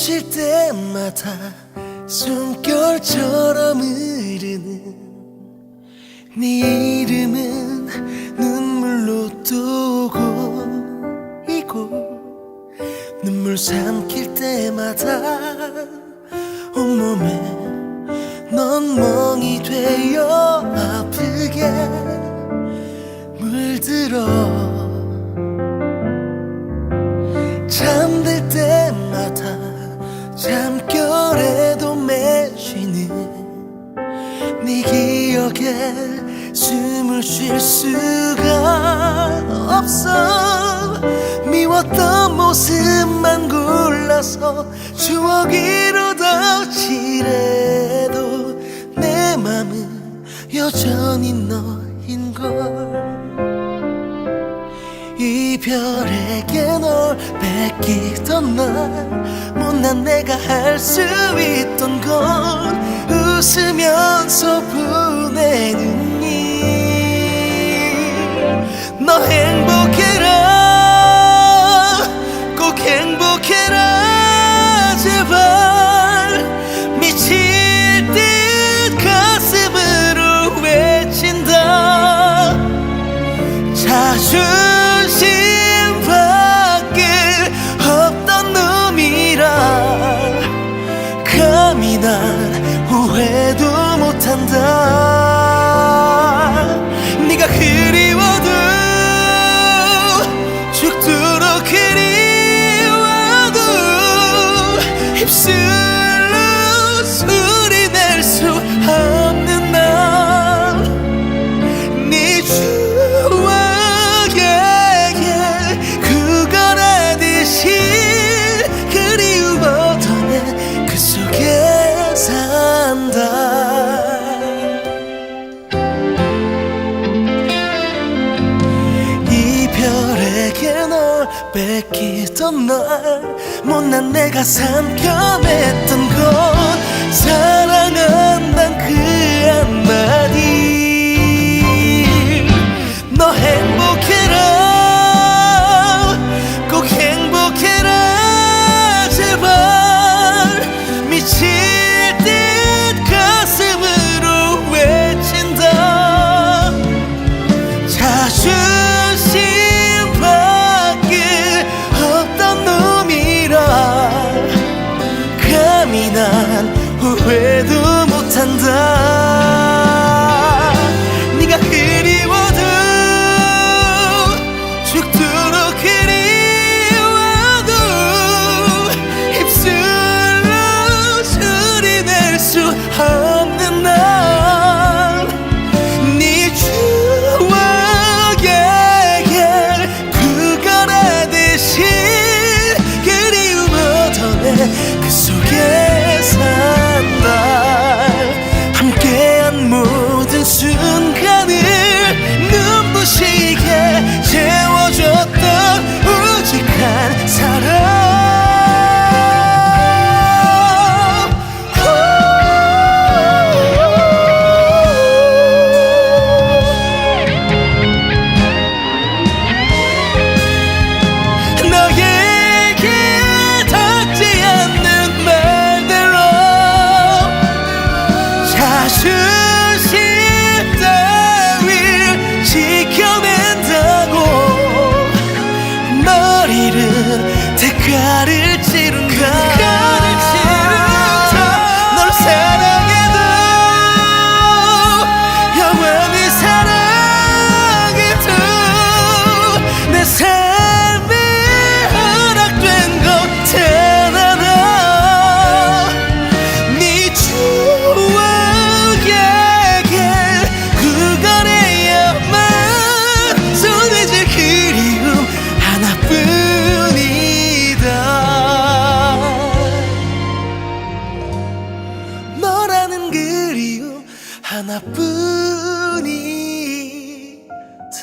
숨쉴 때마다 숨결처럼 흐르는 네 이름은 눈물로 또 고이고 눈물 삼킬 때마다 온몸에 넌 멍이 되어 아프 기억에 숨을 쉴 수가 없어. 미웠던 모습만 골라서 추억으로 덮치래도 내 맘은 여전히 너인걸 이별에게 널 뺏기던 날 못난 내가 할 수 있던 건 웃으면서 보내는 일 너 행복해 뺏기던 날 못난 내가 삼켜냈던 건 사랑한단 그 수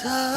time.